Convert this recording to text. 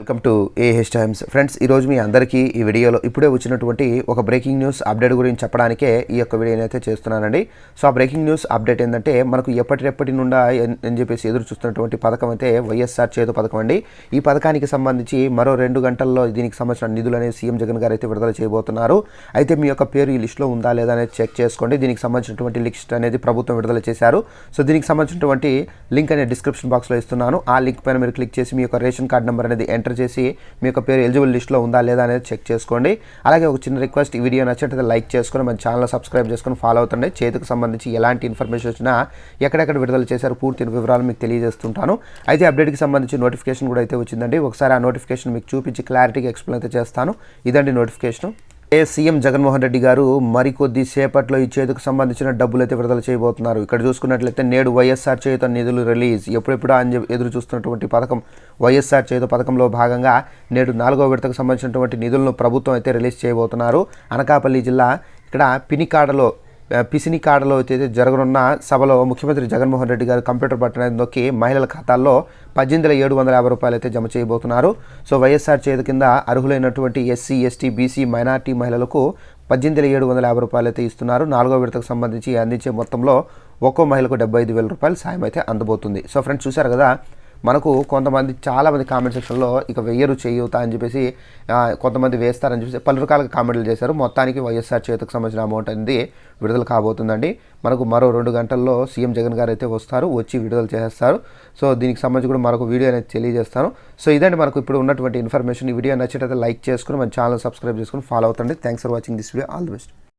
Welcome to A H times friends ఈరోజు మీ అందరికీ ఈ వీడియోలో ఇప్పుడే వచ్చినటువంటి ఒక బ్రేకింగ్ న్యూస్ అప్డేట్ గురించి చెప్పడానికే ఈ యొక్క వీడియోని అయితే చేస్తున్నానండి. సో ఆ బ్రేకింగ్ న్యూస్ అప్డేట్ ఏంటంటే మనకు ఎప్పటిరెప్పటి నుండా అని చెప్పేసి ఎదురు చూస్తున్నటువంటి పథకం అయితే వైఎస్ఆర్ చేతు పథకం అండి. ఈ పథకానికి సంబంధించి మరో రెండు గంటల్లో దీనికి సంబంధించిన నిధులు అనేది సీఎం జగన్ గారు అయితే విడుదల చేయబోతున్నారు. అయితే మీ యొక్క పేరు ఈ లిస్టులో ఉందా లేదా అనేది చెక్ చేసుకోండి. దీనికి సంబంధించినటువంటి లిస్ట్ అనేది ప్రభుత్వం విడుదల చేశారు. సో దీనికి సంబంధించినటువంటి లింక్ అనేది డిస్క్రిప్షన్ బాక్స్లో ఇస్తున్నాను. ఆ లింక్ పైన మీరు క్లిక్ చేసి మీ యొక్క రేషన్ కార్డ్ నెంబర్ అనేది ఎంటర్ చేసి మీ యొక్క పేరు ఎలిజిబుల్ లిస్ట్లో ఉందా లేదా అనేది చెక్ చేసుకోండి. అలాగే ఒక చిన్న రిక్వెస్ట్ ఈ వీడియో నచ్చినట్లయితే లైక్ చేసుకొని మన ఛానల్ సబ్స్క్రైబ్ చేసుకొని ఫాలో అవుతుండే. చేతికి సంబంధించి ఎలాంటి ఇన్ఫర్మేషన్ వచ్చినా ఎక్కడెక్కడ విడుదల చేశారు పూర్తి వివరాలు మీకు తెలియజేస్తుంటాను. అయితే అప్డేట్కి సంబంధించి నోటిఫికేషన్ కూడా అయితే వచ్చిందండి. ఒకసారి ఆ నోటిఫికేషన్ మీకు చూపించి క్లారిటీగా ఎక్స్ప్లెయిన్ అయితే చేస్తాను. ఇదండి నోటిఫికేషన్. ఏ సీఎం జగన్మోహన్ రెడ్డి గారు మరికొద్ది సేపట్లో ఈ చేతికి సంబంధించిన డబ్బులు అయితే విడుదల చేయబోతున్నారు. ఇక్కడ చూసుకున్నట్లయితే నేడు వైఎస్ఆర్ చేత నిధులు రిలీజ్ ఎప్పుడెప్పుడు అని ఎదురు చూస్తున్నటువంటి పథకం వైఎస్ఆర్ చేత పథకంలో భాగంగా నేడు నాలుగో విడతకు సంబంధించినటువంటి నిధులను ప్రభుత్వం అయితే రిలీజ్ చేయబోతున్నారు. అనకాపల్లి జిల్లా ఇక్కడ పినికాడలో పిసినికాడలో అయితే జరగనున్న సభలో ముఖ్యమంత్రి జగన్మోహన్ రెడ్డి గారు కంప్యూటర్ బటన్ నొక్కి మహిళల ఖాతాల్లో పద్దెనిమిది వేల ఏడు వందల యాభై రూపాయలు అయితే జమ చేయబోతున్నారు. సో వైఎస్ఆర్ చేతి కింద అర్హులైనటువంటి ఎస్సీ ఎస్టీ బీసీ మైనార్టీ మహిళలకు పద్దెనిమిది వేల ఏడు వందల యాభై రూపాయలు అయితే ఇస్తున్నారు. నాలుగో విడతకు సంబంధించి అందించే మొత్తంలో ఒక్కో మహిళకు డెబ్బై ఐదు వేల రూపాయలు సాయం అయితే అందబోతుంది. సో ఫ్రెండ్స్ చూశారు కదా మనకు కొంతమంది చాలామంది కామెంట్ సెక్షన్లో ఇక వెయ్యరు చేయూత అని చెప్పేసి కొంతమంది వేస్తారని చెప్పేసి పలు రకాలుగా కామెంట్లు చేశారు. మొత్తానికి వైఎస్ఆర్ చేతికి సంబంధించిన అమౌంట్ అనేది విడుదల కాబోతుందండి. మనకు మరో రెండు గంటల్లో సీఎం జగన్ గారు అయితే వస్తారు వచ్చి విడుదల చేస్తారు సో దీనికి సంబంధించి కూడా మరొక వీడియో అనేది తెలియజేస్తాను. సో ఇదండి మనకు ఇప్పుడు ఉన్నటువంటి ఇన్ఫర్మేషన్ ఈ వీడియో నచ్చినట్లయితే లైక్ చేసుకుని మన ఛానల్ సబ్స్క్రైబ్ చేసుకుని follow అవుతండి. Thanks for watching this video all the best